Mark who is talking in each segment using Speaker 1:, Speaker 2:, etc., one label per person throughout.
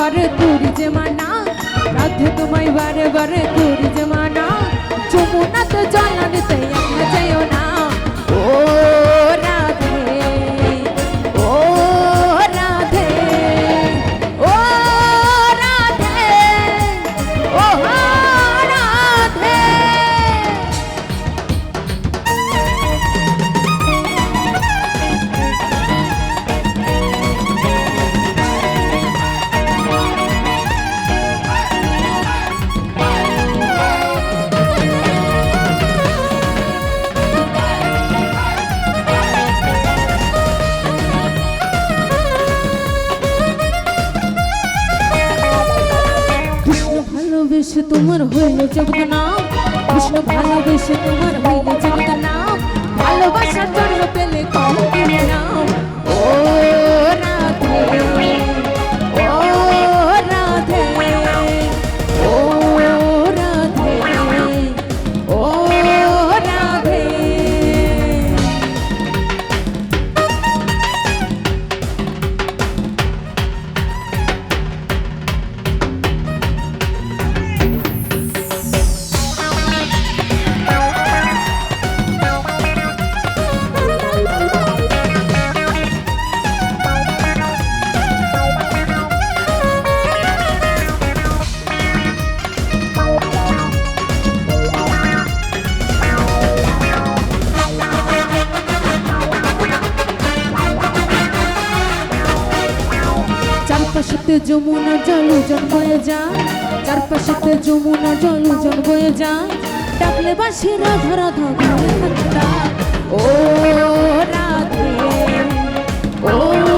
Speaker 1: বারে বারে জমানা মানা রাধে তোমায় বারে বারে করি যে মানা যমুনাতে জলানিতে একলা যেও না ভালোবেসে তোমার হইল জগৎ নাম কৃষ্ণ ভালোবেসে তোমার হইল জগৎ নাম ভালোবাসার জন্য পেলে কম চারপাশেতে যমুনা জল বয়ে যা চারপাশেতে যমুনা জল বয়ে যা ডাকলে বাসি রাধা রাধা ও রাধে, ও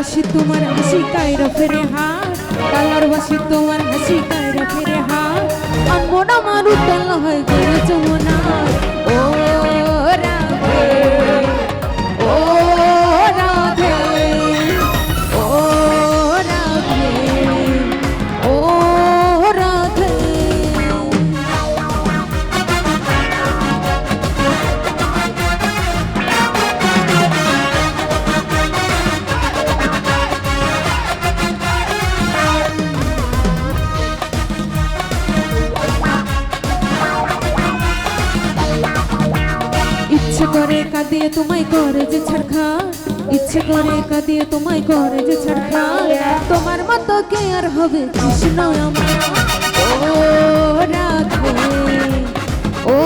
Speaker 1: বাসি তোমার হাসি কায়রা ফেরে হাত কালার বাসি তোমার হাসি কায়রা ফেরে হাত আমার না মারু তেল হয় গেলে যমুনা। করে কাঁদিয়ে তোমায় করে যে ছাড়খা ইচ্ছে করে কাঁদিয়ে তোমায় করে যে ছাড়খা তোমার মতো কে আর হবে কৃষ্ণ আমার? ও রাখে ও